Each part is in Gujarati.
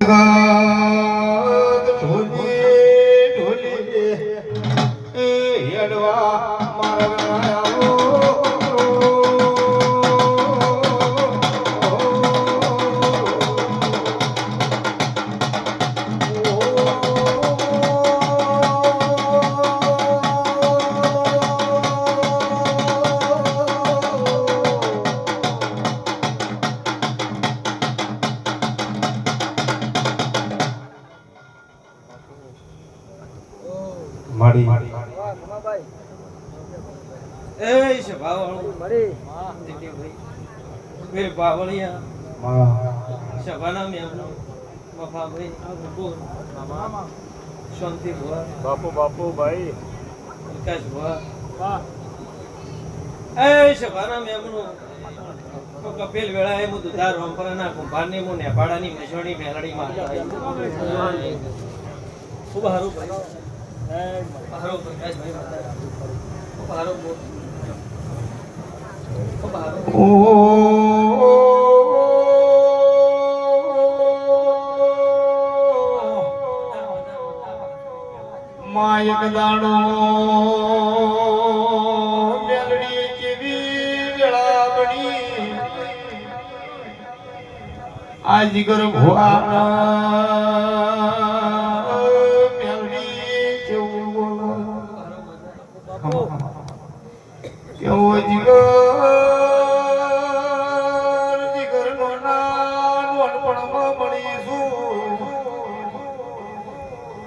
ઢોલી માડી એ છે ભાવણું દીદી ભાઈ બે ભાવણિયા માં. સભાના મેમનો મફા શાંતિ ભુવા. બાપુ બાપુ ભાઈ. વિકાસ ભુવા. એ સભાના મેમનો કપિલ વેળા એ હું દુધાર રોમપરાના કુંભારની હું નેપાળાની મેસોણી મેલડીમાં ખૂબ હારું ભાઈ. ખૂબ હારું માયક દાડો મેલડી જેવી વેળા બની ભુવાના જીગર જીગર નો નાનપણમાં મળીશું.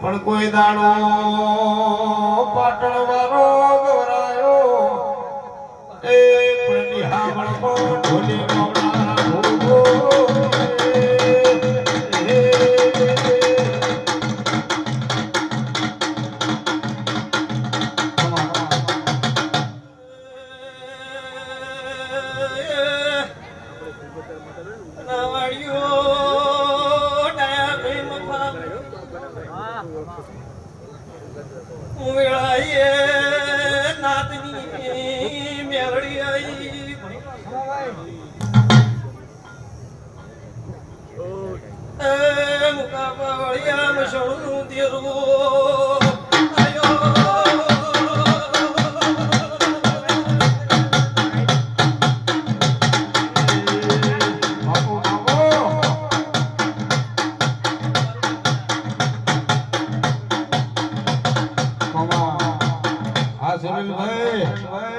પણ કોઈ દાડો પાટણ વાળો ગવરાયો એ પણ નિહામણમાં ઢોલી બાપુ, બાપુ. મામા. હા સુનિલભાઈ ધણીઓ હારો આ હમણાં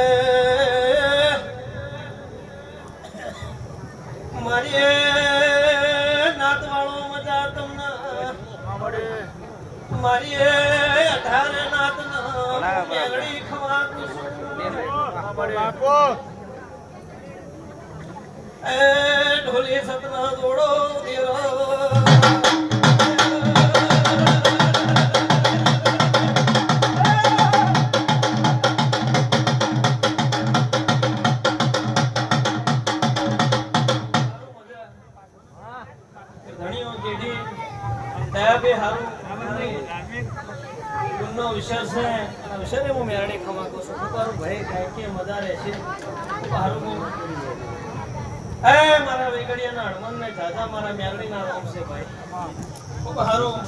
મારી અઢાર નાત મેળડી ખવા બાપુ. એ ઢોલી સતના જોડો દેરો બે હારું ગુણનો વિષય છે. વિષયને હું મેળડી ખમા કહું હારું ભાઈ કાંઈ કે મજા રહેશે હારું હું એ, મારા વેગડિયાના હનુમાનને જાજા મારા મેલડીના રોમ છે ભાઈ. ખૂબ હારું